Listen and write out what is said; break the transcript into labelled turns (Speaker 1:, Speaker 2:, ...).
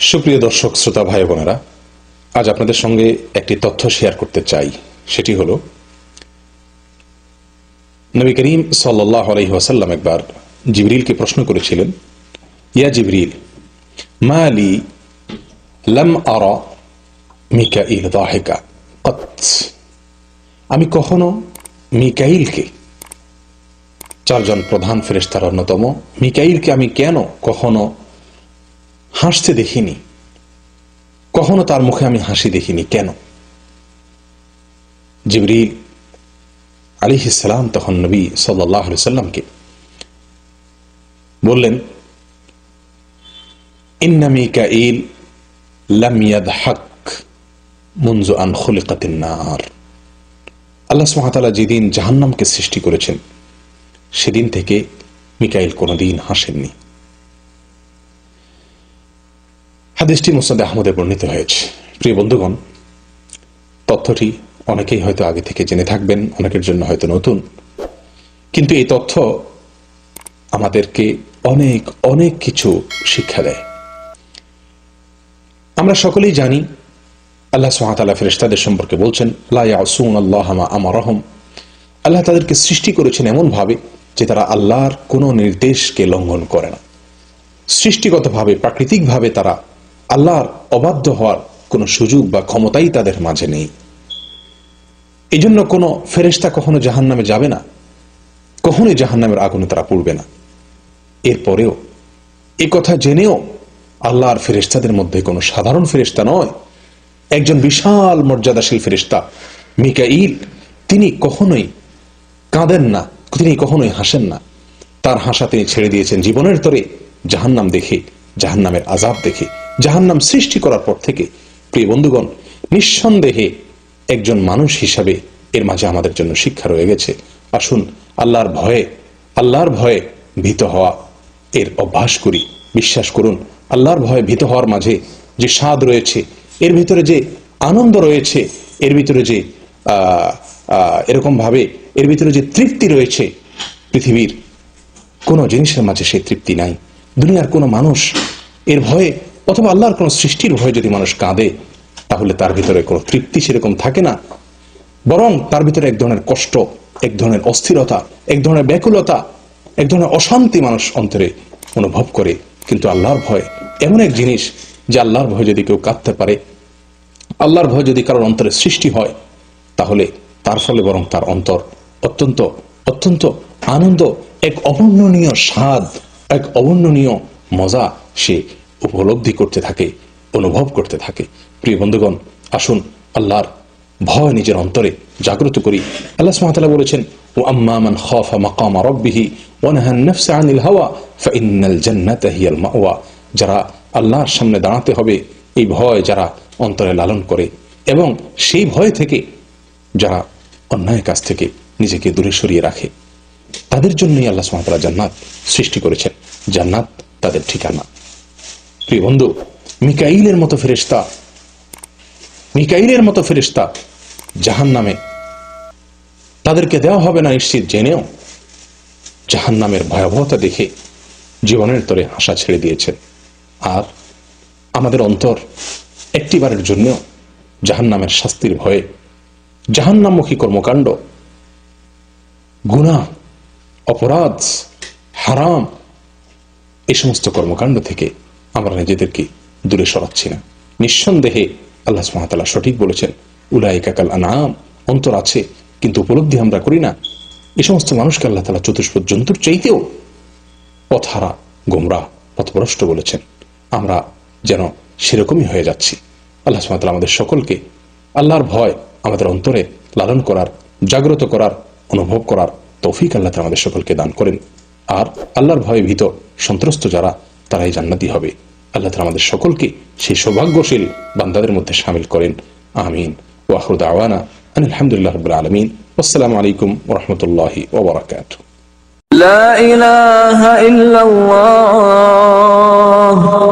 Speaker 1: সুপ্রিয় দর্শক, শ্রোতা ভাই বোনেরা, আজ আপনাদের সঙ্গে একটি তথ্য শেয়ার করতে চাই। সেটি হল, নবী করিম সাল্লাহ একবার জিবরিলকে প্রশ্ন করেছিলেন, ইয়া জিবরিল মা লি লাম আরা মিকাইল দাহেকা কত আমি কখনো মিকাইলকে চারজন প্রধান ফেরেস্তার অন্যতম মিকাইলকে আমি কেন কখনো হাসতে দেখিনি? কখনো তার মুখে আমি হাসি দেখিনি? কেন? জিবরিল আলী ইসলাম তখন নবী সাল্লাহ সাল্লামকে বললেন ইন্না মিকাইল লাম ইয়াদহাক মুনজু আন খুলিকাতিন নার। আল্লাহ সুহাতালা যেদিন জাহান্নামকে সৃষ্টি করেছেন, সেদিন থেকে মিকাইল কোনোদিন হাসেননি। হাদিসটি মুসাদ আহমদে বর্ণিত হয়েছে। প্রিয় বন্ধুগণ, তথ্যটি অনেকেই হয়তো আগে থেকে জেনে থাকবেন, অনেকের জন্য হয়তো নতুন। কিন্তু এই তথ্য আমাদেরকে অনেক অনেক কিছু শিক্ষা দেয়। আমরা সকলেই জানি আল্লাহ সুহাতালা ফেরেস্তাদের সম্পর্কে বলছেন আল্লাহ আমারহম। আল্লাহ তাদেরকে সৃষ্টি করেছেন এমনভাবে যে তারা আল্লাহর কোনো নির্দেশকে লঙ্ঘন করে না। সৃষ্টিগতভাবে, প্রাকৃতিকভাবে তারা আল্লাহর অবাধ্য হওয়ার কোনো সুযোগ বা ক্ষমতাই তাদের মাঝে নেই। এই জন্য কোনো ফেরেস্তা কখনো জাহান নামে যাবে না। কখনোই জাহান নামের আগুনে তারা পড়বে না। এরপরেও এ কথা জেনেও আল্লাহর ফেরেস্তাদের মধ্যে কোনো সাধারণ ফেরেস্তা নয়। একজন বিশাল মর্যাদাশীল ফেরিস্তা মিকাইল, তিনি কখনোই কাঁদেন না, তিনি কখনোই হাসেন না। তার হাসা তিনি ছেড়ে দিয়েছেন জীবনের তরে, জাহান্নাম দেখে, জাহান্নামের আজাব দেখে, জাহান্নাম সৃষ্টি করার পর থেকে। প্রিয় বন্ধুগণ, নিঃসন্দেহে একজন মানুষ হিসাবে এর মাঝে আমাদের জন্য শিক্ষা রয়ে গেছে। আসুন, আল্লাহর ভয়ে আল্লাহর ভয়ে ভীত হওয়া এর অভ্যাস করি। বিশ্বাস করুন আল্লাহর ভয়ে ভীত হওয়ার মাঝে যে স্বাদ রয়েছে, এর ভিতরে যে আনন্দ রয়েছে, এর ভিতরে যে এরকম ভাবে এর ভিতরে যে তৃপ্তি রয়েছে, পৃথিবীর কোনো জিনিসের মাঝে সেই তৃপ্তি নাই। দুনিয়ার কোনো মানুষ এর ভয়ে অথবা আল্লাহর কোনো সৃষ্টির ভয়ে যদি মানুষ কাঁদে, তাহলে তার ভিতরে কোনো তৃপ্তি সেরকম থাকে না। বরং তার ভিতরে এক ধরনের কষ্ট, এক ধরনের অস্থিরতা, এক ধরনের ব্যাকুলতা, এক ধরনের অশান্তি মানুষ অন্তরে অনুভব করে। কিন্তু আল্লাহর ভয় এমন এক জিনিস যে আল্লাহর ভয় যদি কেউ কাঁদতে পারে, আল্লাহর ভয় যদি কারোর অন্তরে সৃষ্টি হয়, তাহলে তার ফলে বরং তার অন্তর অত্যন্ত অত্যন্ত আনন্দ, এক অবর্ণনীয় স্বাদ, এক অবর্ণনীয় মজা সে উপলব্ধি করতে থাকে, অনুভব করতে থাকে। প্রিয় বন্ধুগণ, আসুন আল্লাহর ভয় নিজের অন্তরে জাগ্রত করি। আল্লাহ সুবহানাহু বলেছেন ও আম্মা মান খাফা মাকামা রাব্বিহি ওয়া নাহা আন-নাফসা আনিল হাওয়া ফাইন্নাল জান্নাতা হিয়াল মাওয়া। যারা আল্লাহর সামনে দাঁড়াতে হবে, এই ভয় যারা অন্তরে লালন করে এবং সেই ভয় থেকে যারা অন্যায় কাজ থেকে নিজেকে দূরে সরিয়ে রাখে, তাদের জন্যই আল্লাহ সুমাতলা জান্নাত সৃষ্টি করেছেন। জান্নাত তাদের ঠিকানা। প্রিয় বন্ধু, মিকাইলের মতো ফেরিস্তা মিকাইলের মতো ফেরিস্তা জাহান নামে তাদেরকে দেওয়া হবে না নিশ্চিত জেনেও জাহান নামের ভয়াবহতা দেখে জীবনের তরে হাসা ছেড়ে দিয়েছেন। আর আমাদের অন্তর একটিবারের জন্য জাহান নামের শাস্তির ভয়ে জাহান্নামুখী কর্মকাণ্ড গুণা অপরাধ, হারাম এই সমস্ত কর্মকাণ্ড থেকে আমরা নিজেদেরকে দূরে সরাচ্ছি না। নিঃসন্দেহে আল্লাহ সুহাতালা সঠিক বলেছেন উলাই কাকাল আনাম অন্তর আছে কিন্তু উপলব্ধি আমরা করি না। এ সমস্ত মানুষকে আল্লাহ তালা চতুষ্পদ জন্তুর চাইতেও পথহারা গোমরা পথভ্রষ্ট বলেছেন। আমরা যেন সেরকমই হয়ে যাচ্ছি আল্লাহ সুমাতাল আমাদের সকলকে আল্লাহর ভয় আমাদের অন্তরে লালন করার জাগ্রত করার অনুভব করার তৌফিক আল্লাহ তালা আমাদের সকলকে দান করেন আর আল্লাহর ভয়ে ভীত সন্ত্রস্ত যারা তারাই জান্নাতি হবে আল্লাহ তালা আমাদের সকলকে সেই সৌভাগ্যশীল বান্দাদের মধ্যে সামিল করেন আমিন ওয়াহরুদ আওয়ানা আলহামদুলিল্লাহ রবিল আলমিন আসসালামু আলাইকুম ওরহমতুল্লাহি ওবরাকাত
Speaker 2: لا إله إلا الله